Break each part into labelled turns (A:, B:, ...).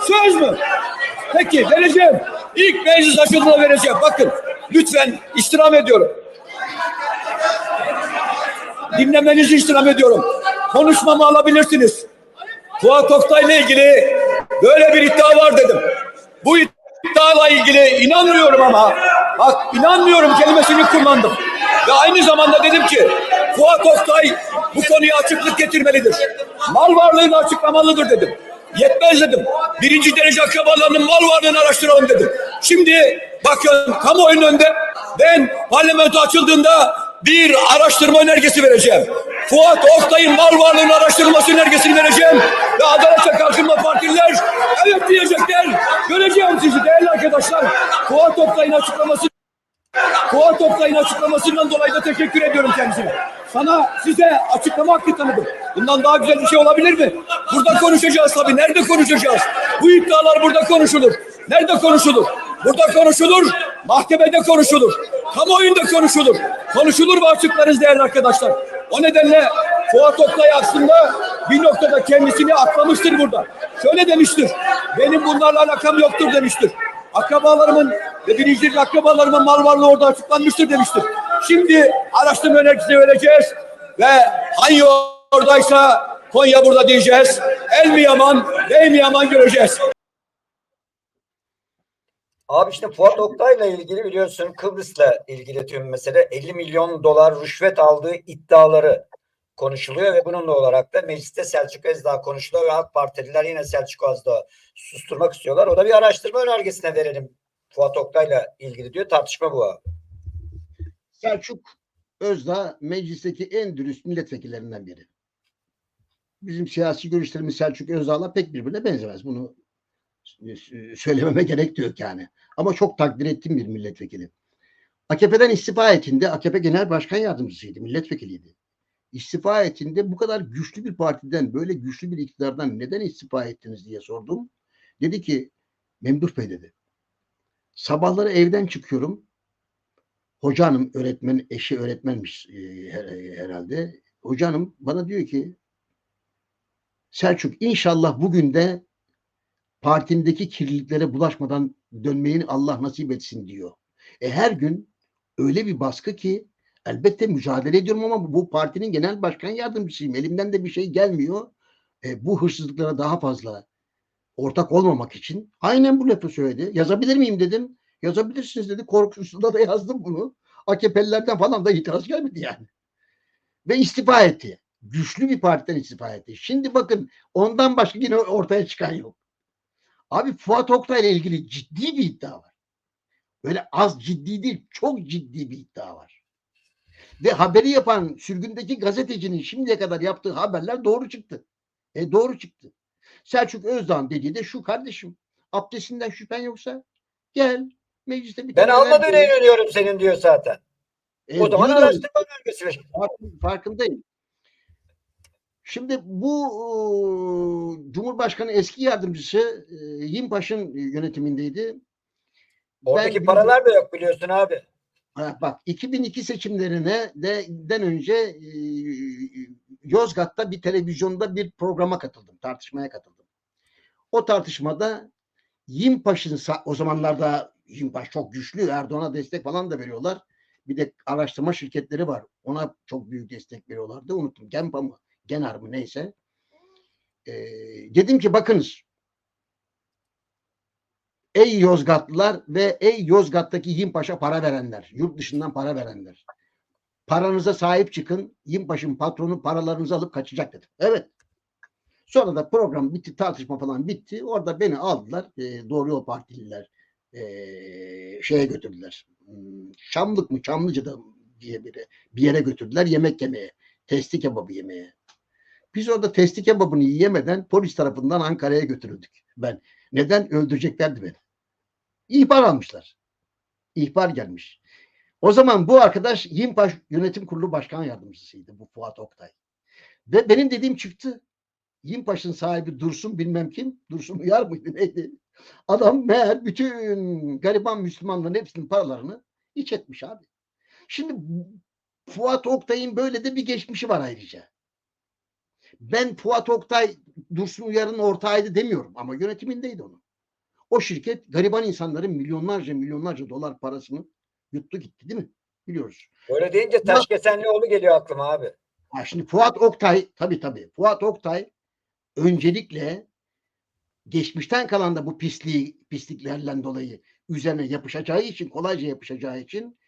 A: Söz mü? Peki vereceğim. İlk meclis açıldığında vereceğim. Bakın lütfen istirham ediyorum. Dinlemenizi istirham ediyorum. Konuşmamı alabilirsiniz. Fuat Oktay'la ilgili böyle bir iddia var dedim. Bu iddiayla ilgili inanmıyorum ama bak inanmıyorum kelimesini kullandım. Ve aynı zamanda dedim ki Fuat Oktay bu konuya açıklık getirmelidir. Mal varlığını açıklamalıdır dedim. Yetmez dedim. Birinci derece akrabalarının mal varlığını araştıralım dedim. Şimdi bakın kamuoyunun önünde ben parlamento açıldığında bir araştırma önergesi vereceğim. Fuat Oktay'ın mal varlığını araştırılması önergesini vereceğim. Ve Adalet ve Kalkınma Partililer evet diyecekler. Göreceğim sizi değerli arkadaşlar. Fuat Oktay'ın açıklaması Fuat Oktay'ın açıklamasından dolayı da teşekkür ediyorum kendisine. Sana size açıklama hakkı tanıdım. Bundan daha güzel bir şey olabilir mi? Burada konuşacağız tabii. Nerede konuşacağız? Bu iddialar burada konuşulur. Nerede konuşulur? Burada konuşulur. Mahkemede konuşulur. Kamuoyunda konuşulur. Konuşulur ve açıklarız değerli arkadaşlar. O nedenle Fuat Oktay aslında bir noktada kendisini aklamıştır burada. Şöyle demiştir. Benim bunlarla alakam yoktur demiştir. Akrabalarımın ve birinci derece akrabalarımın mal varlığı orada açıklanmıştır demiştir. Şimdi araştırma önergesi vereceğiz ve hangi oradaysa Konya burada diyeceğiz. El mi yaman, bey mi yaman göreceğiz.
B: Abi işte Fuat Oktay'la ilgili biliyorsun Kıbrıs'la ilgili tüm mesele 50 milyon dolar rüşvet aldığı iddiaları konuşuluyor ve bununla olarak da mecliste Selçuk Özdağ konuşuluyor ve AK Partililer yine Selçuk Özdağ'ı susturmak istiyorlar. O da bir araştırma önergesine verelim Fuat Oktay'la ilgili diyor. Tartışma bu abi.
C: Selçuk Özdağ meclisteki en dürüst milletvekillerinden biri. Bizim siyasi görüşlerimiz Selçuk Özdağ'la pek birbirine benzemez. Bunu e, söylememe gerek yok yani. Ama çok takdir ettiğim bir milletvekili. AKP'den istifa ettiğinde AKP Genel Başkan Yardımcısıydı, milletvekiliydi. İstifa ettiğinde bu kadar güçlü bir partiden, böyle güçlü bir iktidardan neden istifa ettiniz diye sordum. Dedi ki, Memduh Bey dedi. Sabahları evden çıkıyorum. Hoca hanım öğretmen, eşi öğretmenmiş e, her- herhalde. Hoca hanım bana diyor ki Selçuk inşallah bugün de partindeki kirliliklere bulaşmadan dönmeyi Allah nasip etsin diyor. E her gün öyle bir baskı ki elbette mücadele ediyorum ama bu partinin genel başkan yardımcısıyım. Elimden de bir şey gelmiyor. E, bu hırsızlıklara daha fazla ortak olmamak için aynen bu lafı söyledi. Yazabilir miyim dedim. Yazabilirsiniz dedi. Korkusunda da yazdım bunu. AKP'lilerden falan da itiraz gelmedi yani. Ve istifa etti. Güçlü bir partiden istifa etti. Şimdi bakın ondan başka yine ortaya çıkan yok. Abi Fuat Oktay ile ilgili ciddi bir iddia var. Böyle az ciddi değil, çok ciddi bir iddia var. Ve haberi yapan sürgündeki gazetecinin şimdiye kadar yaptığı haberler doğru çıktı. E doğru çıktı. Selçuk Özdağ'ın dediği de şu kardeşim. Abdestinden şüphen yoksa gel mecliste bir
B: Ben
C: ver.
B: inanıyorum senin diyor zaten.
C: E,
B: O zaman araştırma
C: fark- farkındayım. Şimdi bu e, Cumhurbaşkanı eski yardımcısı e, Yimpaş'ın yönetimindeydi.
B: Oradaki
C: Ben-
B: paralar da yok biliyorsun abi.
C: Bak 2002 seçimlerine de den önce e, Yozgat'ta bir televizyonda bir programa katıldım, tartışmaya katıldım. O tartışmada Yimpaş'ın o zamanlarda Yimpaş çok güçlü, Erdoğan'a destek falan da veriyorlar. Bir de araştırma şirketleri var. Ona çok büyük destek veriyorlardı. Unuttum. Genpa mı? Genar mı neyse. E, dedim ki bakınız Ey Yozgatlılar ve ey Yozgat'taki Yimpaş'a para verenler, yurt dışından para verenler. Paranıza sahip çıkın. Yimpaş'ın patronu paralarınızı alıp kaçacak dedim. Evet. Sonra da program bitti, tartışma falan bitti. Orada beni aldılar. e, Doğru Yol Partililer e, şeye götürdüler. Hmm, Şamlık mı, Çamlıca'da diye bir, bir yere götürdüler yemek yemeye. Testi kebabı yemeye. Biz orada testi kebabını yiyemeden polis tarafından Ankara'ya götürüldük. Ben neden öldüreceklerdi beni? İhbar almışlar. İhbar gelmiş. O zaman bu arkadaş Yimpaş Yönetim Kurulu Başkan Yardımcısıydı bu Fuat Oktay. Ve benim dediğim çıktı. Yimpaş'ın sahibi Dursun bilmem kim. Dursun Uyar mıydı neydi? Adam meğer bütün gariban Müslümanların hepsinin paralarını iç etmiş abi. Şimdi Fuat Oktay'ın böyle de bir geçmişi var ayrıca. Ben Fuat Oktay Dursun Uyar'ın ortağıydı demiyorum ama yönetimindeydi onun. O şirket gariban insanların milyonlarca milyonlarca dolar parasını yuttu gitti değil mi? Biliyoruz.
B: Böyle deyince Taşkesenlioğlu geliyor aklıma abi.
C: Ha şimdi Fuat Oktay tabii tabii. Fuat Oktay öncelikle geçmişten kalan da bu pisliği pisliklerle dolayı üzerine yapışacağı için kolayca yapışacağı için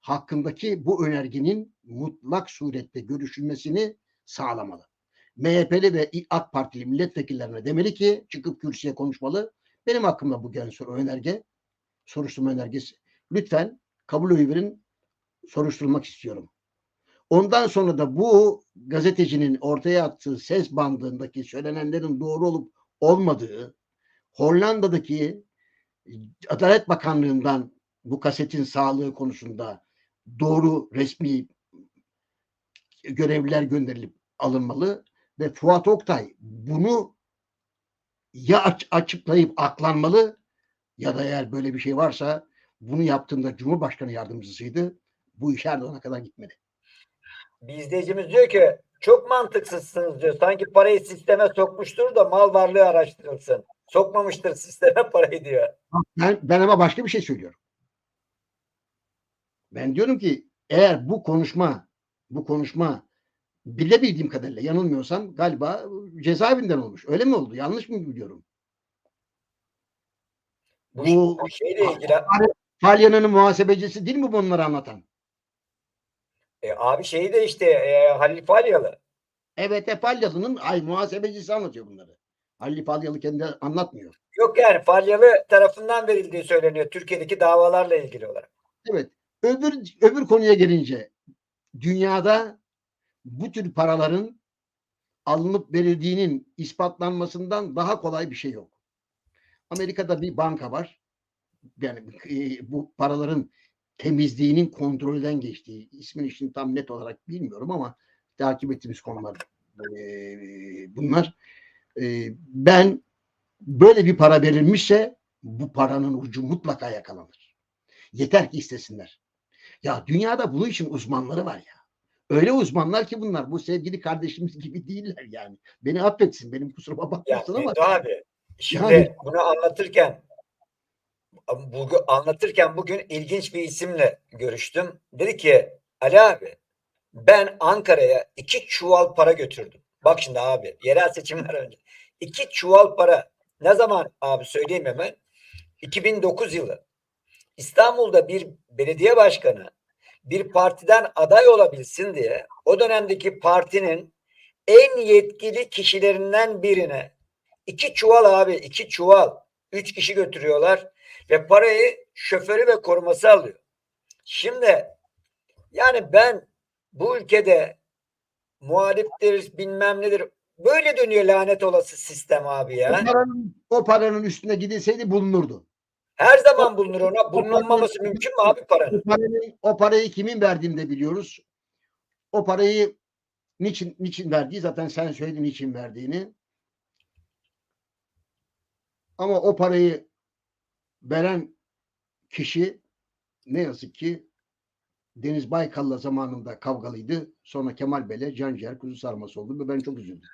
C: hakkındaki bu önergenin mutlak surette görüşülmesini sağlamalı. MHP'li ve AK Partili milletvekillerine demeli ki çıkıp kürsüye konuşmalı. Benim hakkımda bu gelen soru önerge, soruşturma önergesi. Lütfen kabul verin, soruşturmak istiyorum. Ondan sonra da bu gazetecinin ortaya attığı ses bandındaki söylenenlerin doğru olup olmadığı Hollanda'daki Adalet Bakanlığı'ndan bu kasetin sağlığı konusunda doğru resmi görevliler gönderilip alınmalı ve Fuat Oktay bunu ya aç- açıklayıp aklanmalı ya da eğer böyle bir şey varsa bunu yaptığında Cumhurbaşkanı yardımcısıydı. Bu iş Erdoğan'a kadar gitmedi.
B: Bir izleyicimiz diyor ki çok mantıksızsınız diyor. Sanki parayı sisteme sokmuştur da mal varlığı araştırılsın. Sokmamıştır sisteme parayı diyor.
C: Ben, ben ama başka bir şey söylüyorum. Ben diyorum ki eğer bu konuşma bu konuşma bilebildiğim kadarıyla yanılmıyorsam galiba cezaevinden olmuş. Öyle mi oldu? Yanlış mı biliyorum?
B: Bu, şeyle ilgili
C: Falyana'nın muhasebecisi değil mi bunları anlatan?
B: e, abi şeyi de işte e, Halil Falyalı.
C: Evet hep Falyalı'nın ay muhasebecisi anlatıyor bunları. Halil Falyalı kendi anlatmıyor.
B: Yok yani Falyalı tarafından verildiği söyleniyor Türkiye'deki davalarla ilgili olarak.
C: Evet. Öbür öbür konuya gelince dünyada bu tür paraların alınıp verildiğinin ispatlanmasından daha kolay bir şey yok. Amerika'da bir banka var. Yani e, bu paraların temizliğinin kontrolden geçtiği ismini şimdi tam net olarak bilmiyorum ama takip ettiğimiz konular e, bunlar. E, ben böyle bir para verilmişse bu paranın ucu mutlaka yakalanır. Yeter ki istesinler. Ya dünyada bunun için uzmanları var ya. Öyle uzmanlar ki bunlar. Bu sevgili kardeşimiz gibi değiller yani. Beni affetsin. Benim kusuruma bakmasın ama.
B: Abi şimdi
C: Yani-
B: bunu anlatırken bugün anlatırken bugün ilginç bir isimle görüştüm. Dedi ki Ali abi ben Ankara'ya iki çuval para götürdüm. Bak şimdi abi yerel seçimler önce. iki çuval para. Ne zaman abi söyleyeyim hemen. 2009 yılı. İstanbul'da bir belediye başkanı bir partiden aday olabilsin diye o dönemdeki partinin en yetkili kişilerinden birine iki çuval abi iki çuval üç kişi götürüyorlar ve parayı şoförü ve koruması alıyor. Şimdi yani ben bu ülkede muhaliftir bilmem nedir böyle dönüyor lanet olası sistem abi
C: O
B: ya.
C: paranın, o paranın üstüne gidilseydi bulunurdu.
B: Her zaman bulunur ona bulunmaması mümkün mü abi paranın?
C: O parayı, o parayı kimin verdiğini de biliyoruz. O parayı niçin niçin verdiği zaten sen söyledin niçin verdiğini. Ama o parayı veren kişi ne yazık ki Deniz Baykal'la zamanında kavgalıydı. Sonra Kemal Bey'le Canciğer kuzu sarması oldu ve ben çok üzüldüm.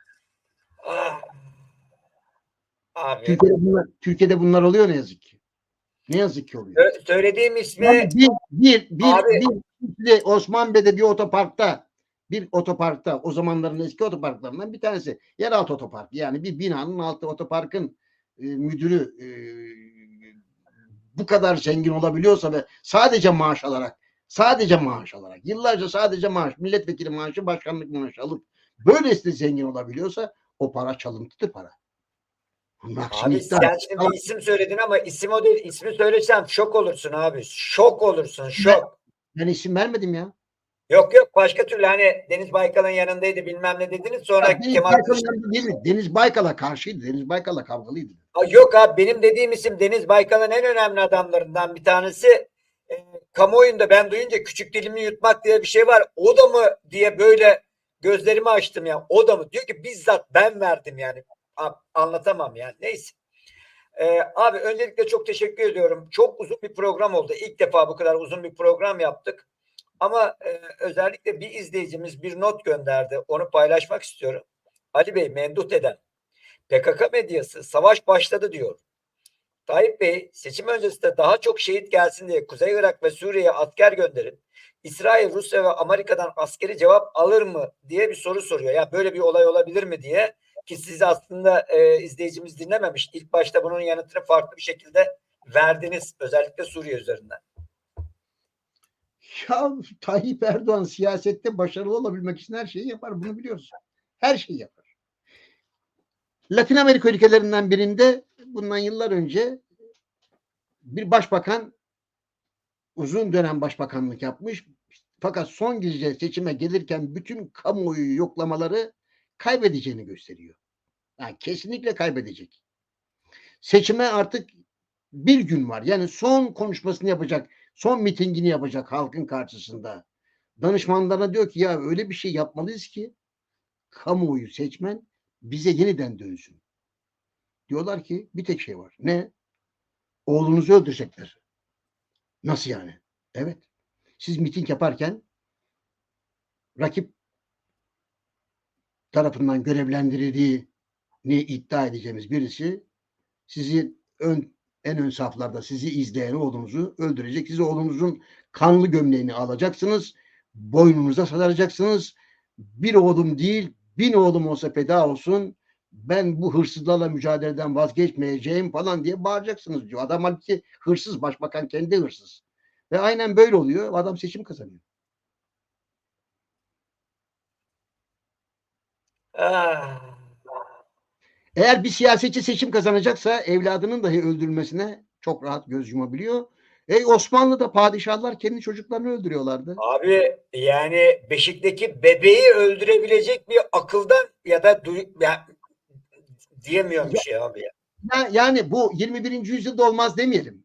B: Ah. Abi
C: Türkiye'de bunlar, Türkiye'de bunlar oluyor ne yazık ki. Ne yazık ki oluyor.
B: sö- söylediğim ismi
C: Yani bir, bir, bir,
B: Abi-
C: bir, bir Osman Bey'de bir otoparkta bir otoparkta o zamanların eski otoparklarından bir tanesi yeraltı otoparkı yani bir binanın altı otoparkın e, müdürü e, bu kadar zengin olabiliyorsa ve sadece maaş alarak sadece maaş alarak yıllarca sadece maaş milletvekili maaşı başkanlık maaşı alıp böylesine zengin olabiliyorsa o para çalıntıdır para. Bak şimdi
B: Abi sen şimdi bir isim söyledin ama isim o değil. İsmi söylesem şok olursun abi. Şok olursun şok.
C: ben isim vermedim ya.
B: Yok yok başka türlü hani Deniz Baykal'ın yanındaydı bilmem ne dediniz sonra
C: Ya Deniz
B: Kemal
C: Baykal'ın değil mi? Deniz Baykal'a karşıydı. Deniz Baykal'la kavgalıydı.
B: Aa, Yok abi benim dediğim isim Deniz Baykal'ın en önemli adamlarından bir tanesi. E, kamuoyunda ben duyunca küçük dilimi yutmak diye bir şey var. O da mı diye böyle gözlerimi açtım ya. O da mı? Diyor ki bizzat ben verdim yani. Anlatamam yani. Neyse. Ee, abi öncelikle çok teşekkür ediyorum. Çok uzun bir program oldu. İlk defa bu kadar uzun bir program yaptık. Ama e, özellikle bir izleyicimiz bir not gönderdi. Onu paylaşmak istiyorum. Ali Bey mendut eden PKK medyası savaş başladı diyor. Tayyip Bey seçim öncesinde daha çok şehit gelsin diye Kuzey Irak ve Suriye'ye asker gönderin. İsrail, Rusya ve Amerika'dan askeri cevap alır mı diye bir soru soruyor. Ya böyle bir olay olabilir mi diye ki siz aslında e, izleyicimiz dinlememiş. İlk başta bunun yanıtını farklı bir şekilde verdiniz özellikle Suriye üzerinden.
C: Ya Tayyip Erdoğan siyasette başarılı olabilmek için her şeyi yapar. Bunu biliyoruz. Her şeyi yapar. Latin Amerika ülkelerinden birinde bundan yıllar önce bir başbakan uzun dönem başbakanlık yapmış. Fakat son gece seçime gelirken bütün kamuoyu yoklamaları kaybedeceğini gösteriyor. Yani kesinlikle kaybedecek. Seçime artık bir gün var. Yani son konuşmasını yapacak son mitingini yapacak halkın karşısında. Danışmanlarına diyor ki ya öyle bir şey yapmalıyız ki kamuoyu seçmen bize yeniden dönsün. Diyorlar ki bir tek şey var. Ne? Oğlunuzu öldürecekler. Nasıl yani? Evet. Siz miting yaparken rakip tarafından görevlendirildiğini iddia edeceğimiz birisi sizi ön en ön saflarda sizi izleyen oğlunuzu öldürecek. Siz oğlunuzun kanlı gömleğini alacaksınız. Boynunuza saracaksınız. Bir oğlum değil bin oğlum olsa feda olsun. Ben bu hırsızlarla mücadeleden vazgeçmeyeceğim falan diye bağıracaksınız diyor. Adam halbuki hırsız. Başbakan kendi hırsız. Ve aynen böyle oluyor. Adam seçim kazanıyor.
B: Ah,
C: Eğer bir siyasetçi seçim kazanacaksa evladının dahi öldürülmesine çok rahat göz yumabiliyor. E Osmanlı'da padişahlar kendi çocuklarını öldürüyorlardı.
B: abi yani Beşik'teki bebeği öldürebilecek bir akıldan ya da duy, ya, diyemiyorum bir şey abi ya.
C: Ya, yani bu 21. yüzyılda olmaz demeyelim.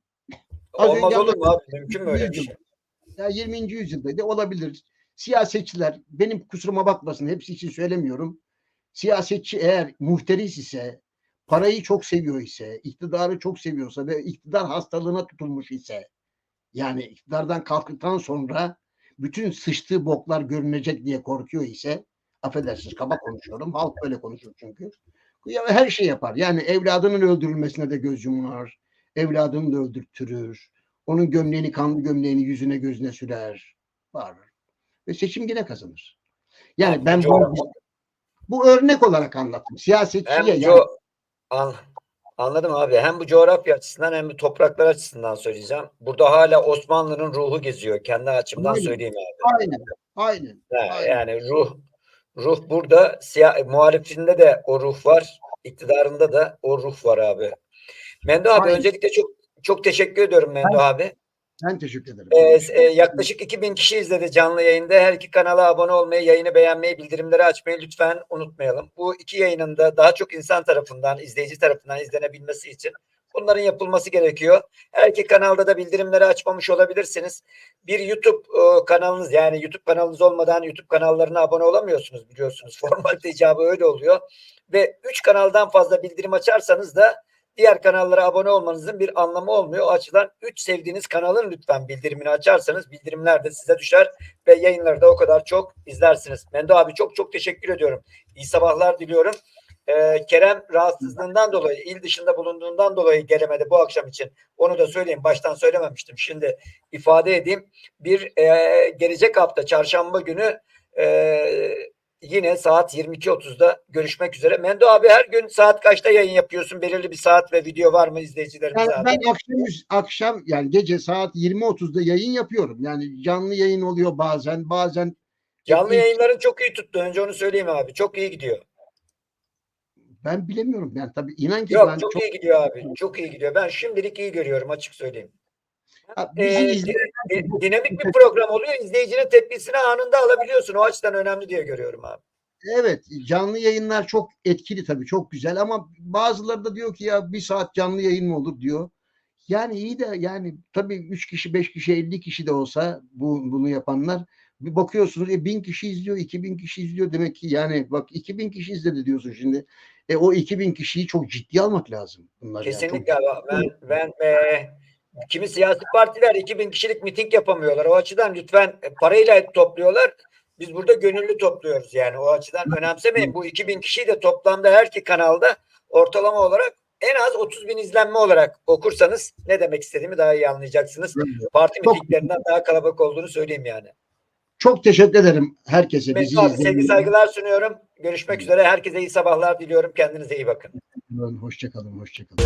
C: Az
B: Olmaz
C: önce
B: olur mu abi? Mümkün mü öyle bir şey?
C: Ya 20. yüzyılda da olabilir. Siyasetçiler benim kusuruma bakmasın hepsi için söylemiyorum. Siyasetçi eğer muhteris ise, parayı çok seviyor ise, iktidarı çok seviyorsa ve iktidar hastalığına tutulmuş ise yani iktidardan kalktıktan sonra bütün sıçtığı boklar görünecek diye korkuyor ise affedersiniz kaba konuşuyorum. Halk böyle konuşur çünkü. Her şey yapar. Yani evladının öldürülmesine de göz yumar. Evladını da öldürtürür. Onun gömleğini, kanlı gömleğini yüzüne gözüne sürer. Bağırır. Ve seçim yine kazanır. Yani ben bu, bu örnek olarak anlattım.
B: Hem
C: Siyasetçiye yani,
B: An- anladım abi. Hem bu coğrafya açısından hem de topraklar açısından söyleyeceğim. Burada hala Osmanlı'nın ruhu geziyor. Kendi açımdan
C: Aynen.
B: söyleyeyim abi.
C: aynen, aynen.
B: Ha,
C: Aynen.
B: yani ruh ruh burada siyah, muhalifinde de o ruh var. iktidarında da o ruh var abi. Mendo abi
C: Aynen.
B: öncelikle çok çok teşekkür ediyorum Mendo abi.
C: Ben teşekkür ederim.
B: Ee, e, yaklaşık 2000 kişi izledi canlı yayında. Her iki kanala abone olmayı, yayını beğenmeyi, bildirimleri açmayı lütfen unutmayalım. Bu iki yayının da daha çok insan tarafından, izleyici tarafından izlenebilmesi için bunların yapılması gerekiyor. Her iki kanalda da bildirimleri açmamış olabilirsiniz. Bir YouTube e, kanalınız yani YouTube kanalınız olmadan YouTube kanallarına abone olamıyorsunuz biliyorsunuz. Formalite icabı öyle oluyor. Ve 3 kanaldan fazla bildirim açarsanız da diğer kanallara abone olmanızın bir anlamı olmuyor. O açıdan 3 sevdiğiniz kanalın lütfen bildirimini açarsanız bildirimler de size düşer ve yayınları da o kadar çok izlersiniz. Mendo abi çok çok teşekkür ediyorum. İyi sabahlar diliyorum. Ee, Kerem rahatsızlığından dolayı, il dışında bulunduğundan dolayı gelemedi bu akşam için. Onu da söyleyeyim. Baştan söylememiştim. Şimdi ifade edeyim. Bir e, gelecek hafta çarşamba günü e, yine saat 22.30'da görüşmek üzere. Mendo abi her gün saat kaçta yayın yapıyorsun? Belirli bir saat ve video var mı izleyicilerimize?
C: Yani
B: abi?
C: ben akşam, akşam yani gece saat 20.30'da yayın yapıyorum. Yani canlı yayın oluyor bazen, bazen
B: Canlı yayınların çok iyi tuttu. Önce onu söyleyeyim abi. Çok iyi gidiyor.
C: ben bilemiyorum. Yani tabii inan ki
B: Yok
C: ben
B: çok,
C: çok
B: iyi gidiyor abi. Çok iyi gidiyor. Ben şimdilik iyi görüyorum açık söyleyeyim. Ee,
C: bizi
B: di-
C: izleyen
B: di- dinamik bir program oluyor. İzleyicinin tepkisini anında alabiliyorsun. O açıdan önemli diye görüyorum abi.
C: Evet canlı yayınlar çok etkili tabii çok güzel ama bazıları da diyor ki ya bir saat canlı yayın mı olur diyor. Yani iyi de yani tabii 3 kişi 5 kişi 50 kişi de olsa bu, bunu yapanlar bir bakıyorsunuz e, 1000 kişi izliyor 2000 kişi izliyor demek ki yani bak 2000 kişi izledi diyorsun şimdi. E o 2000 kişiyi çok ciddi almak lazım. Bunlar yani çok-
B: Kesinlikle. Ben, ben e, kimi siyasi partiler 2000 kişilik miting yapamıyorlar. O açıdan lütfen e, parayla topluyorlar. Biz burada gönüllü topluyoruz yani o açıdan önemsemeyin. Bu 2000 kişiyi de toplamda her iki kanalda ortalama olarak en az 30 bin izlenme olarak okursanız ne demek istediğimi daha iyi anlayacaksınız. Parti
C: Çok-
B: mitinglerinden daha kalabalık olduğunu söyleyeyim yani.
C: Çok teşekkür ederim herkese. Bizi
B: abi sevgi saygılar sunuyorum. Görüşmek üzere. Herkese iyi sabahlar diliyorum. Kendinize iyi bakın.
C: Hoşçakalın, hoşçakalın.